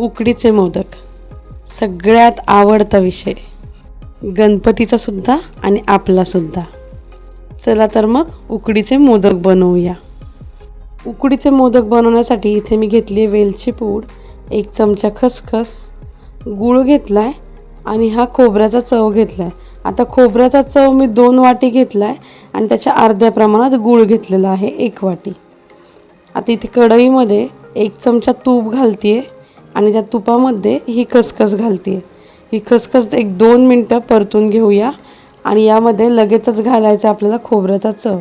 उकडीचे मोदक. सगळ्यात आवडता विषय. गणपतीचा सुद्धा आणि आपला सुद्धा. चला तर मग उकडीचे मोदक बनवूया. उकडीचे मोदक बनवण्यासाठी इथे मी घेतली आहे वेलची पूड एक चमचा खसखस गूळ घेतला आहे आणि हा खोबऱ्याचा चव घेतला आहे आता खोबऱ्याचा चव मी दोन वाटी घेतला आहे आणि त्याच्या अर्ध्या प्रमाणात गूळ घेतलेला आहे एक वाटी. आता इथे कढईमध्ये एक चमचा तूप घालते आणि त्या तुपामध्ये ही खसखस घालते ही खसखस एक दोन मिनटं परतून घेऊया आणि यामध्ये लगेचच घालायचं आपल्याला खोबऱ्याचा चव.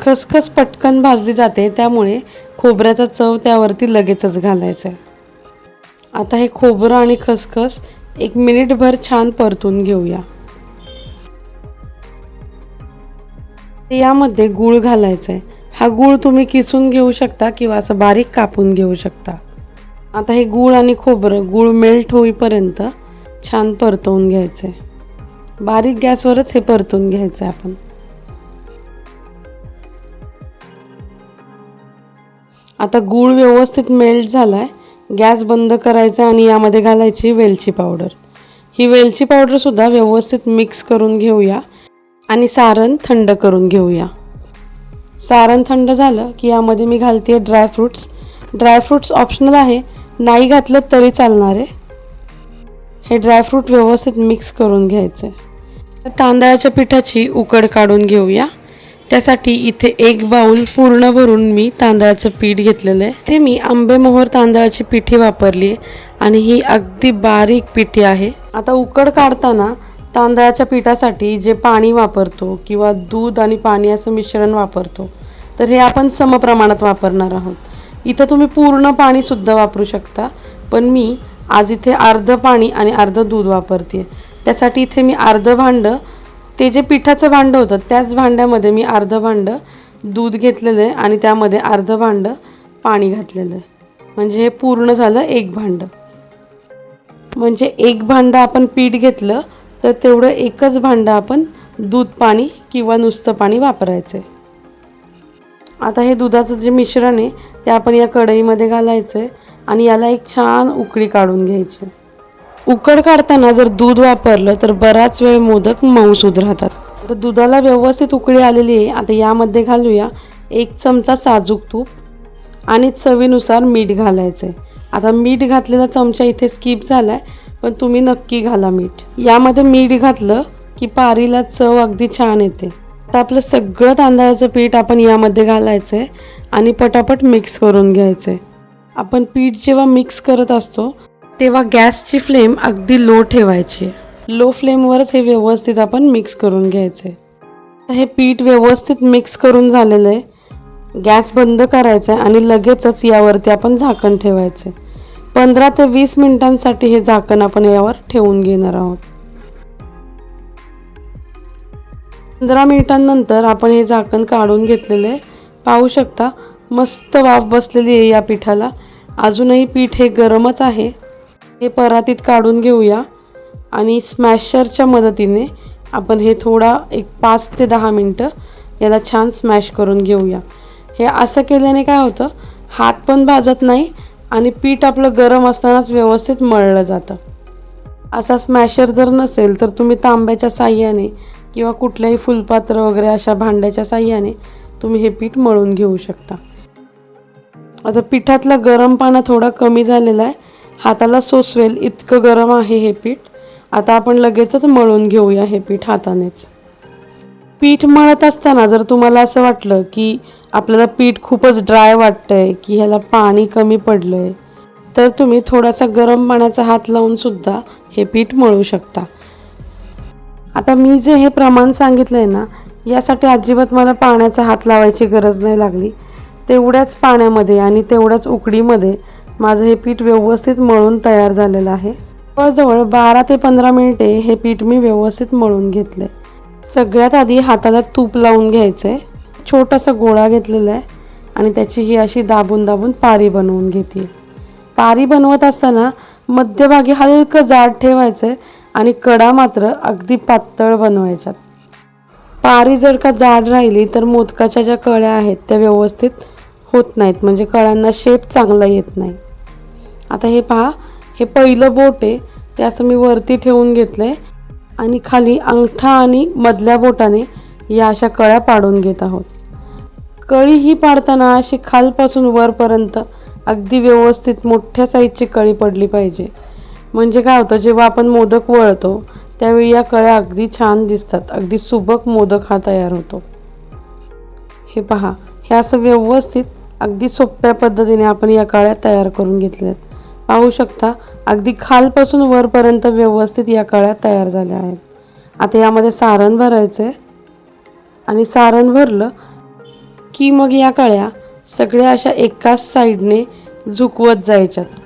खसखस पटकन भाजली जाते त्यामुळे खोबऱ्याचा चव त्यावरती लगेचच घालायचं आहे आता हे खोबरं आणि खसखस एक मिनिटभर छान परतून घेऊया. यामध्ये गूळ घालायचा आहे हा गूळ तुम्ही किसून घेऊ शकता किंवा असं बारीक कापून घेऊ शकता. आता हे गूळ आणि खोबरं गूळ मेल्ट होईपर्यंत छान परतवून घ्यायचं आहे बारीक गॅसवरच हे परतून घ्यायचं आहे आपण. आता गूळ व्यवस्थित मेल्ट झाला आहे गॅस बंद करायचा आणि यामध्ये घालायची वेलची पावडर. ही वेलची पावडरसुद्धा व्यवस्थित मिक्स करून घेऊया आणि सारण थंड करून घेऊया. सारण थंड झालं की यामध्ये मी घालते ड्रायफ्रूट्स ड्रायफ्रूट्स ऑप्शनल आहे. नाही घातलं तरी चालणार आहे. हे ड्रायफ्रूट व्यवस्थित मिक्स करून घ्यायचं आहे तांदळाच्या पिठाची उकड काढून घेऊया. त्यासाठी इथे एक बाऊल पूर्ण भरून मी तांदळाचं पीठ घेतलेलं आहे. ते मी आंबेमोहर तांदळाची पिठी वापरली आहे आणि ही अगदी बारीक पिठी आहे. आता उकड काढताना तांदळाच्या पिठासाठी जे पाणी वापरतो किंवा दूध आणि पाणी असं मिश्रण वापरतो तर हे आपण समप्रमाणात वापरणार आहोत. इथं तुम्ही पूर्ण पाणीसुद्धा वापरू शकता. पण मी आज इथे अर्धं पाणी आणि अर्धं दूध वापरते त्यासाठी इथे मी अर्धं भांडं ते जे पिठाचं भांडं होतं त्याच भांड्यामध्ये मी अर्धं भांडं दूध घेतलेलं आहे आणि त्यामध्ये अर्धं भांडं पाणी घातलेलं आहे. म्हणजे हे पूर्ण झालं एक भांडं. म्हणजे एक भांडं आपण पीठ घेतलं तर तेवढं एकच भांडं आपण दूध पाणी किंवा नुसतं पाणी वापरायचं आहे आता हे दुधाचं जे मिश्रण आहे ते आपण या कढईमध्ये घालायचं आहे आणि याला एक छान उकळी काढून घ्यायची. उकड काढताना जर दूध वापरलं तर बराच वेळ मोदक मऊसूद राहतात. तर दुधाला व्यवस्थित उकळी आलेली आहे. आता यामध्ये घालूया एक चमचा साजूक तूप आणि चवीनुसार मीठ घालायचं आहे आता मीठ घातलेला चमचा इथे स्किप झाला आहे पण तुम्ही नक्की घाला मीठ. यामध्ये मीठ घातलं की पारीला चव अगदी छान येते. तर आपलं सगळं तांदळाचं पीठ आपण यामध्ये घालायचं आहे आणि पटापट मिक्स करून घ्यायचं आहे आपण पीठ जेव्हा मिक्स करत असतो तेव्हा गॅसची फ्लेम अगदी लो ठेवायची. लो फ्लेमवरच हे व्यवस्थित आपण मिक्स करून घ्यायचे तर हे पीठ व्यवस्थित मिक्स करून झालेलं आहे. गॅस बंद करायचा आहे आणि लगेचच यावरती आपण झाकण ठेवायचं आहे पंधरा ते वीस मिनिटांसाठी हे झाकण आपण यावर ठेवून घेणार आहोत. पंधरा मिनिटांनंतर आपण हे झाकण काढून घेतलेलं आहे पाहू शकता. मस्त वाफ बसलेली आहे या पिठाला. अजूनही पीठ हे गरमच आहे. हे परातीत काढून घेऊया आणि स्मॅशरच्या मदतीने आपण हे थोडा एक पाच ते दहा मिनटं याला छान स्मॅश करून घेऊया. हे असं केल्याने काय होतं? हात पण भाजत नाही आणि पीठ आपलं गरम असतानाच व्यवस्थित मळलं जातं. असा स्मॅशर जर नसेल तर तुम्ही तांब्याच्या साह्याने किंवा कुठल्याही फुलपात्र वगैरे अशा भांड्याच्या साह्याने तुम्ही हे पीठ मळून घेऊ शकता. आता पिठातला पाना थोडा कमी झालेला आहे. हाताला सोसवेल इतकं गरम आहे हे पीठ. आता आपण लगेचच मळून घेऊया हे पीठ हातानेच. पीठ मळत असताना जर तुम्हाला असं वाटलं की आपल्याला पीठ खूपच ड्राय वाटतंय की ह्याला पाणी कमी पडलंय तर तुम्ही थोडासा गरम पाण्याचा हात लावून सुद्धा हे पीठ मळू शकता. आता मी जे हे प्रमाण सांगितलं आहे ना यासाठी अजिबात मला पाण्याचा हात लावायची गरज नाही लागली. तेवढ्याच पाण्यामध्ये आणि तेवढ्याच उकडीमध्ये माझं हे पीठ व्यवस्थित मळून तयार झालेलं आहे. जवळजवळ बारा ते पंधरा मिनिटे हे पीठ मी व्यवस्थित मळून घेतले सगळ्यात आधी हाताला तूप लावून घ्यायचं आहे छोटासा गोळा घेतलेला आहे आणि त्याची ही अशी दाबून दाबून पारी बनवून घेते. पारी बनवत असताना मध्यभागी हलकं जाड ठेवायचं आहे आणि कडा मात्र अगदी पातळ बनवायच्यात. पारी जर का जाड राहिली तर मोदकाच्या ज्या कळ्या आहेत त्या व्यवस्थित होत नाहीत. म्हणजे कळ्यांना शेप चांगला येत नाही. आता हे पहा हे पहिलं बोट आहे. ते असं मी वरती ठेवून घेतलं आहे आणि खाली अंगठा आणि मधल्या बोटाने या अशा कळ्या पाडून घेत आहोत. कळी ही पाडताना अशी खालपासून वरपर्यंत अगदी व्यवस्थित मोठ्या साईजची कळी पडली पाहिजे. म्हणजे काय होतं जेव्हा आपण मोदक वळतो त्यावेळी या कळ्या अगदी छान दिसतात. अगदी सुबक मोदक हा तयार होतो. हे पहा हे असं व्यवस्थित अगदी सोप्या पद्धतीने आपण या कळ्या तयार करून घेतल्या आहेत पाहू शकता अगदी खालपासून वरपर्यंत व्यवस्थित या कळ्या तयार झाल्या आहेत. आता यामध्ये सारण भरायचं आहे आणि सारण भरलं की मग या कळ्या सगळ्या अशा एकाच साईडने झुकवत जायच्यात.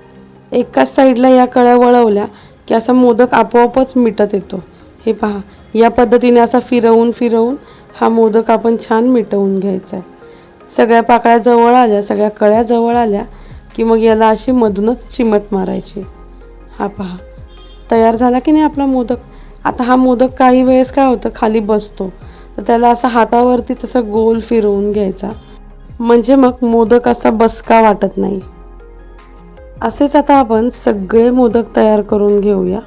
एकाच साईडला या कळ्या वळवल्या की असा मोदक आपोआपच मिटत येतो. हे पहा या पद्धतीने असा फिरवून फिरवून हा मोदक आपण छान मिटवून घ्यायचा आहे. सगळ्या पाकळ्या जवळ आल्या सगळ्या कळ्या जवळ आल्या की मग याला अशी मधूनच चिमट मारायची. हा पहा तयार झाला की नाही आपला मोदक? आता हा मोदक काही वेळेस काय होतं खाली बसतो. तर त्याला असा हातावरती तसं गोल फिरवून घ्यायचा. म्हणजे मग मोदक असा बसका वाटत नाही. असेच आता आपण सगळे मोदक तयार करून घेऊया.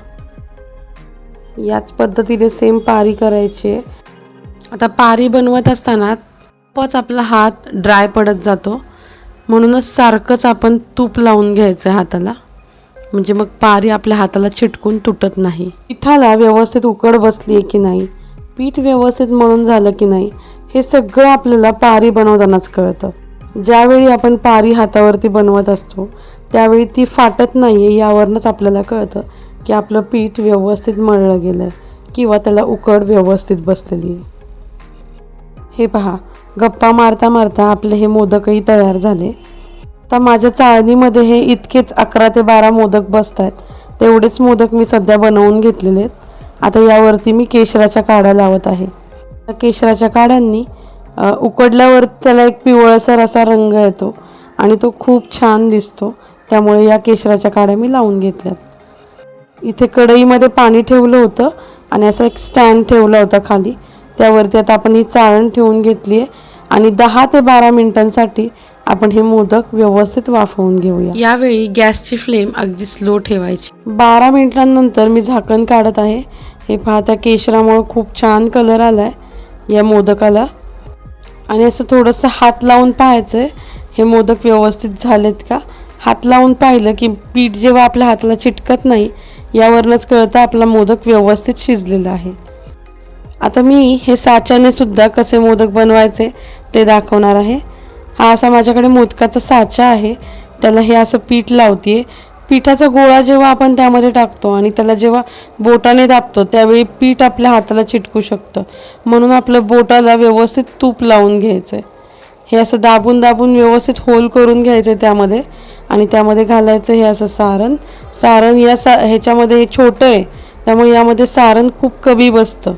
याच पद्धतीने सेम पारी करायची आहे. आता पारी बनवत असताना खूपच आपला हात ड्राय पडत जातो. म्हणूनच सारखंच आपण तूप लावून घ्यायचं आहे हाताला. म्हणजे मग पारी आपल्या हाताला चिटकून तुटत नाही. पिठाला व्यवस्थित उकड बसली आहे की नाही? पीठ व्यवस्थित मळून झालं की नाही? हे सगळं आपल्याला पारी बनवतानाच कळतं. ज्यावेळी आपण पारी हातावरती बनवत असतो त्यावेळी ती फाटत नाही आहे यावरनंच आपल्याला कळतं की आपलं पीठ व्यवस्थित मळलं गेलं आहे किंवा त्याला उकड व्यवस्थित बसलेली आहे. हे पहा गप्पा मारता मारता आपले हे मोदकही तयार झाले. तर माझ्या चाळणीमध्ये हे इतकेच अकरा ते बारा मोदक बसत आहेत तेवढेच मोदक मी सध्या बनवून घेतलेले आहेत. आता यावरती मी केशराच्या काड्या लावत आहे. केशराच्या काड्यांनी उकडल्यावर त्याला एक पिवळसर असा रंग येतो. आणि तो खूप छान दिसतो. त्यामुळे या केशराच्या काड्या मी लावून घेतल्यात. इथे कढईमध्ये पाणी ठेवलं होतं आणि असं एक स्टँड ठेवला होता खाली. त्यावरती आता आपण ही चाळण ठेवून घेतली आहे आणि दहा ते बारा मिनिटांसाठी आपण हे मोदक व्यवस्थित वाफवून घेऊया. यावेळी गॅसची फ्लेम अगदी स्लो ठेवायची. बारा मिनिटांनंतर मी झाकण काढत आहे. हे पाहता केशरामुळं खूप छान कलर आला आहे या मोदकाला. आणि असं थोडंसं हात लावून पाहायचं आहे हे मोदक व्यवस्थित झालेत का? हात लावून पाहिलं की पीठ जेव्हा आपल्या हाताला चिटकत नाही यावरूनच कळतं आपला मोदक व्यवस्थित शिजलेला आहे. आता मी हे साच्याने सुद्धा कसे मोदक बनवायचे ते दाखवणार आहे. हा असा माझ्याकडे मोदकाचा साचा आहे. त्याला हे असं पीठ लावते पिठाचा गोळा जेव्हा आपण त्यामध्ये टाकतो आणि त्याला जेव्हा बोटाने दाबतो त्यावेळी पीठ आपल्या हाताला चिटकू शकतं. म्हणून आपलं बोटाला व्यवस्थित तूप लावून घ्यायचं आहे हे असं दाबून दाबून व्यवस्थित होल करून घ्यायचं आहे त्यामध्ये. आणि त्यामध्ये घालायचं हे असं सारण. सारण या सा ह्याच्यामध्ये हे छोटं आहे. त्यामुळे यामध्ये सारण खूप कमी बसतं.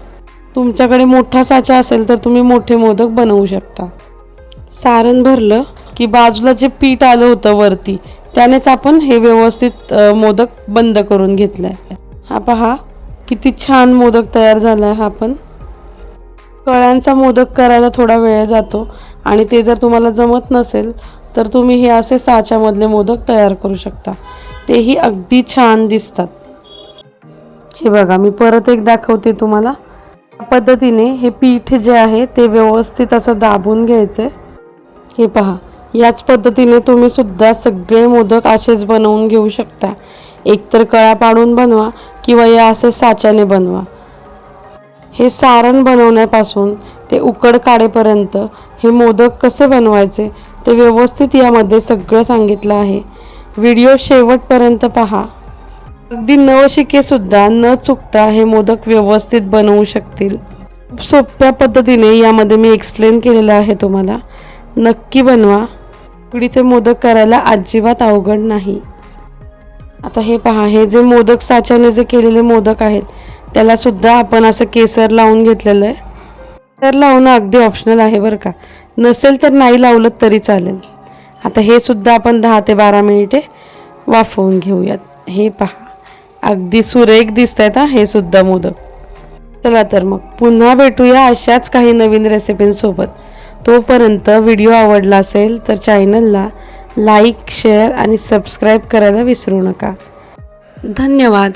तुमच्याकडे मोठा साचा असेल तर तुम्ही मोठे मोदक बनवू शकता. सारण भरलं की बाजूला जे पीठ आलं होतं वरती त्यानेच आपण हे व्यवस्थित मोदक बंद करून घेतलं आहे हा पहा किती छान मोदक तयार झाला आहे हा पण. कळ्यांचा मोदक करायला थोडा वेळ जातो. आणि ते जर तुम्हाला जमत नसेल तर तुम्ही हे असे साच्यामधले मोदक तयार करू शकता. तेही अगदी छान दिसतात. हे बघा मी परत एक दाखवते तुम्हाला. या पद्धतीने हे पीठ जे आहे ते व्यवस्थित असं दाबून घ्यायचं. हे पहा याच पद्धतीने तुम्ही सुद्धा सगळे मोदक असेच बनवून घेऊ शकता. एकतर कळ्या पाडून बनवा किंवा या असे साच्याने बनवा. हे सारण बनवण्यापासून ते उकड काढेपर्यंत हे मोदक कसे बनवायचे ते व्यवस्थित यामध्ये सगळं सांगितलं आहे. व्हिडिओ शेवटपर्यंत पहा. अगदी नवशिकेसुद्धा न चुकता हे मोदक व्यवस्थित बनवू शकतील. खूप सोप्या पद्धतीने यामध्ये मी एक्सप्लेन केलेलं आहे तुम्हाला. नक्की बनवा. उकडीचे मोदक करायला अजिबात अवघड नाही. आता हे पहा हे जे मोदक साच्याने जे केलेले मोदक आहेत त्याला सुद्धा आपण असं केसर लावून घेतलेलं आहे. तर लावणं अगदी ऑप्शनल आहे बरं का. नसेल तर नाही लावलं तरी चालेल. आता हे सुद्धा आपण दहा ते बारा मिनिटे वाफवून घेऊयात. हे पहा. अगदी सुरेख दिसत आहेत हा. हे सुद्धा मोदक. चला तर मग पुन्हा भेटूया अशाच काही नवीन रेसिपींसोबत. तोपर्यंत व्हिडिओ आवडला असेल तर चॅनलला लाईक शेअर आणि सबस्क्राईब करायला विसरू नका. धन्यवाद.